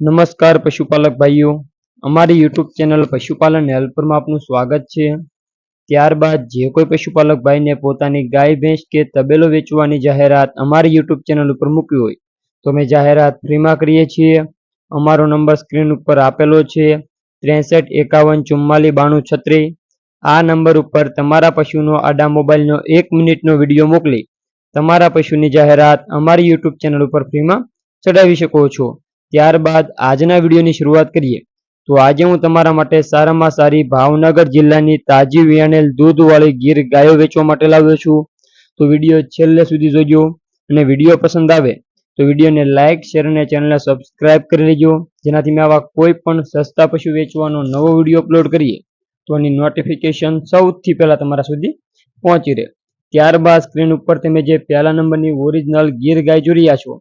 નમસ્કાર પશુપાલક ભાઈઓ. અમારી યુટ્યુબ ચેનલ પશુપાલન હેલ્પરમાં આપનું સ્વાગત છે. ત્યારબાદ જે કોઈ પશુપાલક ભાઈને પોતાની ગાય, ભેંસ કે તબેલો વેચવાની જાહેરાત અમારી યુટ્યુબ ચેનલ ઉપર મૂકવી હોય, તો અમે જાહેરાત ફ્રીમાં કરીએ છીએ. અમારો નંબર સ્ક્રીન ઉપર આપેલો છે, ત્રેસઠ એકાવન ચુમ્માલી બાણું છત્રી આ નંબર ઉપર તમારા પશુનો આડા મોબાઈલનો એક મિનિટનો વીડિયો મોકલી, તમારા પશુની જાહેરાત અમારી યુટ્યુબ ચેનલ ઉપર ફ્રીમાં ચડાવી શકો છો. ત્યારબાદ આજના વિડીયોની શરૂઆત કરીએ. તો આજે હું તમારા માટે સારામાં સારી ભાવનગર જિલ્લાની તાજી વિયાણેલ દૂધવાળી ગીર ગાયો વેચવા માટે લાવ્યો છું. તો વીડિયો છેલ્લે સુધી જોજો અને વીડિયો પસંદ આવે તો વિડીયોને લાઇક શેર અને ચેનલને સબસ્ક્રાઇબ કરી લેજો. જેનાથી મેં આવા કોઈ પણ સસ્તા પશુ વેચવાનો નવો વીડિયો અપલોડ કરીએ. તો એની નોટિફિકેશન સૌથી પહેલા તમારા સુધી પહોંચી રહે. ત્યારબાદ સ્ક્રીન ઉપર તમે જે પહેલા નંબરની ઓરિજિનલ ગીર ગાય જોઈ રહ્યા છો,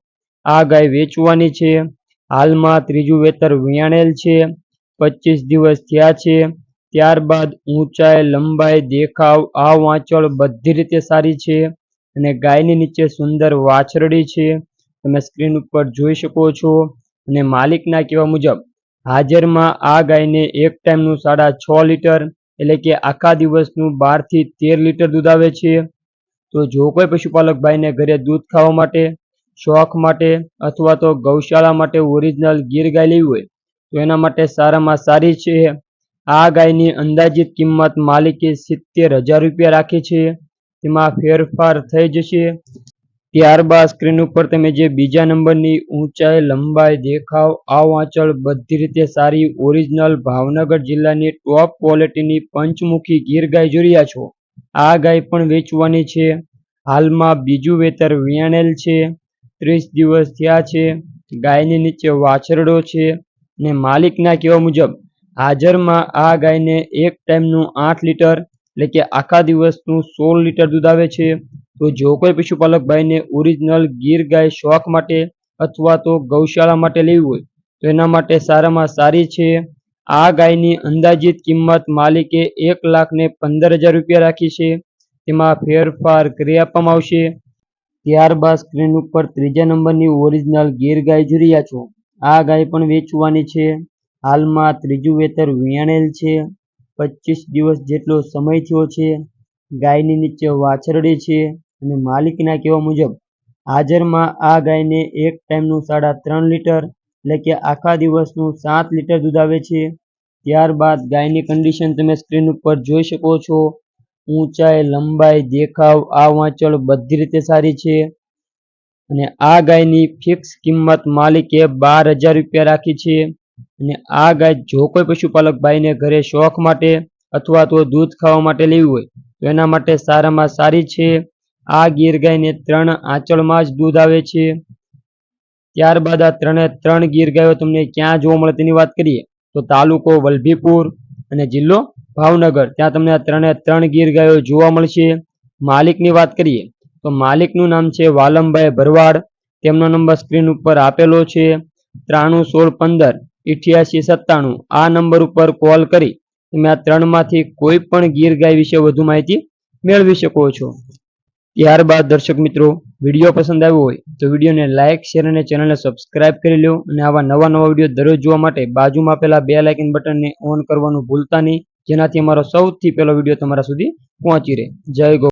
આ ગાય વેચવાની છે. હાલમાં ત્રીજું વેતર વિયાણેલ છે પચીસ દિવસ થયા છે, ત્યારબાદ ઊંચાઈ, લંબાઈ, દેખાવ આ વાંચળ બધી રીતે સારી છે અને ગાયની નીચે સુંદર વાછરડી છે. તમે સ્ક્રીન ઉપર જોઈ શકો છો અને માલિકના કહેવા મુજબ હાજરમાં આ ગાયને એક ટાઈમનું સાડા છ લીટર એટલે કે આખા દિવસનું બારથી તેર લીટર દૂધ આવે છે. તો જો કોઈ પશુપાલક ભાઈને ઘરે દૂધ ખાવા માટે શોખ માટે અથવા તો ગૌશાળા માટે ઓરિજિનલ ગીર ગાય લેવી હોય, તો એના માટે સારામાં સારી છે. આ ગાયની અંદાજિત કિંમત માલિકે સિત્તેર હજાર રૂપિયા રાખી છે. તેમાં ફેરફાર થઈ જશે. ત્યારબાદ સ્ક્રીન ઉપર તમે જે બીજા નંબરની ઊંચાઈ, લંબાઈ, દેખાવ આ વાંચળ બધી રીતે સારી ઓરિજિનલ ભાવનગર જિલ્લાની ટોપ ક્વોલિટીની પંચમુખી ગીર ગાય જોઈ રહ્યા છો. આ ગાય પણ વેચવાની છે. હાલમાં બીજું વેતર વેણેલ છે. ત્રીસ દિવસ થયા છે. ગાયની નીચે વાછરડો છે ને માલિકના કહેવા મુજબ હાજરમાં આ ગાયને એક ટાઈમનું આઠ લીટર એટલે કે આખા દિવસનું સોળ લીટર દૂધ આવે છે. તો જો કોઈ પશુપાલક ભાઈને ઓરિજિનલ ગીર ગાય શોખ માટે અથવા તો ગૌશાળા માટે લેવી હોય, તો એના માટે સારામાં સારી છે. આ ગાયની અંદાજિત કિંમત માલિકે એક લાખ ને પંદર હજાર રૂપિયા રાખી છે. તેમાં ફેરફાર કરી આપવામાં આવશે. ત્યારબાદ સ્ક્રીન ઉપર ત્રીજા નંબરની ઓરિજિનલ ગીર ગાય જોઈ રહ્યા છો. આ ગાય પણ વેચવાની છે. હાલમાં ત્રીજું વેતર વિયાણેલ છે. પચીસ દિવસ જેટલો સમય થયો છે. ગાયની નીચે વાછરડી છે અને માલિકના કહેવા મુજબ હાજરમાં આ ગાયને એક ટાઈમનું સાડા ત્રણ લીટર એટલે કે આખા દિવસનું સાત લીટર દૂધ આવે છે. ત્યારબાદ ગાયની કન્ડિશન તમે સ્ક્રીન ઉપર જોઈ શકો છો. ઊંચાઈ, લંબાઈ, દેખાવ, આ વાંચળ બધી રીતે સારી છે. અને આ ગાયની ફિક્સ કિંમત માલિકે બાર હજાર રૂપિયા રાખી છે. અને આ ગાય જો કોઈ પશુપાલક ભાઈને ઘરે શોખ માટે અથવા તો દૂધ ખાવા માટે લેવી હોય, તો એના માટે સારામાં સારી છે. આ ગીર ગાયને ત્રણ આંચળમાં જ દૂધ આવે છે. ત્યારબાદ આ ત્રણે ત્રણ ગીર ગાયો તમને ક્યાં જોવા મળે તેની વાત કરીએ, તો તાલુકો વલભીપુર અને જિલ્લો ભાવનગર, ત્યાં તમને ત્રણે ત્રણ ગીર ગાયો જોવા મળશે. માલિકની વાત કરીએ, તો માલિકનું નામ છે વાલમભાઈ ભરવાડ. તેમનો નંબર સ્ક્રીન ઉપર આપેલો છે. ત્રાણું સોળ પંદર ઇઠ્યાસી સત્તાણું. આ નંબર ઉપર કોલ કરી, તમે આ ત્રણમાંથી કોઈ પણ ગીર ગાય વિશે વધુ માહિતી મેળવી શકો છો. ત્યારબાદ દર્શક મિત્રો, વીડિયો પસંદ આવ્યો હોય, તો વિડીયોને લાઇક, શેર અને ચેનલને સબસ્ક્રાઇબ કરી લો અને આવા નવા નવા વીડિયો દરરોજ જોવા માટે બાજુમાં આપેલા બે લાઇકન બટનને ઓન કરવાનું ભૂલતા નહીં. જેનાથી અમારો સૌથી પહેલો વીડિયો તમારા સુધી પહોંચી રહે. જય ગો